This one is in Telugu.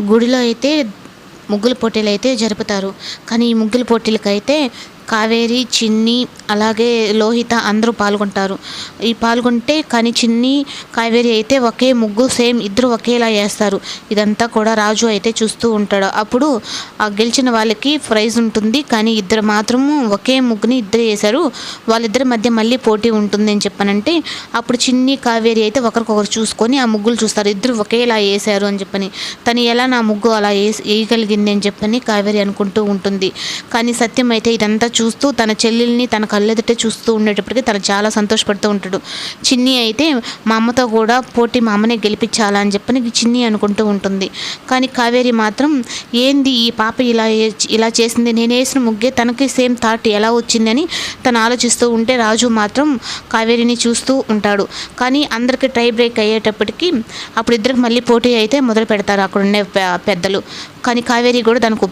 గుడిలో అయితే ముగ్గుల పోటీలు అయితే జరుపుతారు. కానీ ఈ ముగ్గుల పోటీలకైతే కావేరి చిన్ని అలాగే లోహిత అందరూ పాల్గొంటారు. ఈ పాల్గొంటే కానీ చిన్ని కావేరి అయితే ఒకే ముగ్గు సేమ్ ఇద్దరు ఒకేలా వేస్తారు ఇదంతా కూడా రాజు అయితే చూస్తూ ఉంటాడు. అప్పుడు ఆ గెలిచిన వాళ్ళకి ప్రైజ్ ఉంటుంది. కానీ ఇద్దరు మాత్రము ఒకే ముగ్గుని ఇద్దరు వేశారు వాళ్ళిద్దరి మధ్య మళ్ళీ పోటీ ఉంటుంది అని చెప్పనంటే అప్పుడు చిన్ని కావేరి అయితే ఒకరికొకరు చూసుకొని ఆ ముగ్గులు చూస్తారు. ఇద్దరు ఒకేలా వేశారు అని చెప్పని. తను ఎలా నా ముగ్గు అలా వేసి వేయగలిగింది అని చెప్పని కావేరి అనుకుంటూ ఉంటుంది. కానీ సత్యం అయితే ఇదంతా చూస్తూ తన చెల్లెల్ని తన కళ్ళెదుటే చూస్తూ ఉండేటప్పటికి తను చాలా సంతోషపడుతూ ఉంటాడు. చిన్ని అయితే మా అమ్మతో కూడా పోటీ మా అమ్మనే గెలిపించాలని చెప్పని చిన్ని అనుకుంటూ ఉంటుంది. కానీ కావేరి మాత్రం ఏంది ఈ పాప ఇలా ఇలా చేసింది? నేను వేసిన ముగ్గే తనకి సేమ్ థాట్ ఎలా వచ్చిందని తను ఆలోచిస్తూ ఉంటే రాజు మాత్రం కావేరిని చూస్తూ ఉంటాడు. కానీ అందరికి ట్రై బ్రేక్ అయ్యేటప్పటికి అప్పుడు ఇద్దరికి మళ్ళీ పోటీ అయితే మొదలు పెడతారు అక్కడ ఉండే పెద్దలు. కానీ కావేరి కూడా దానికి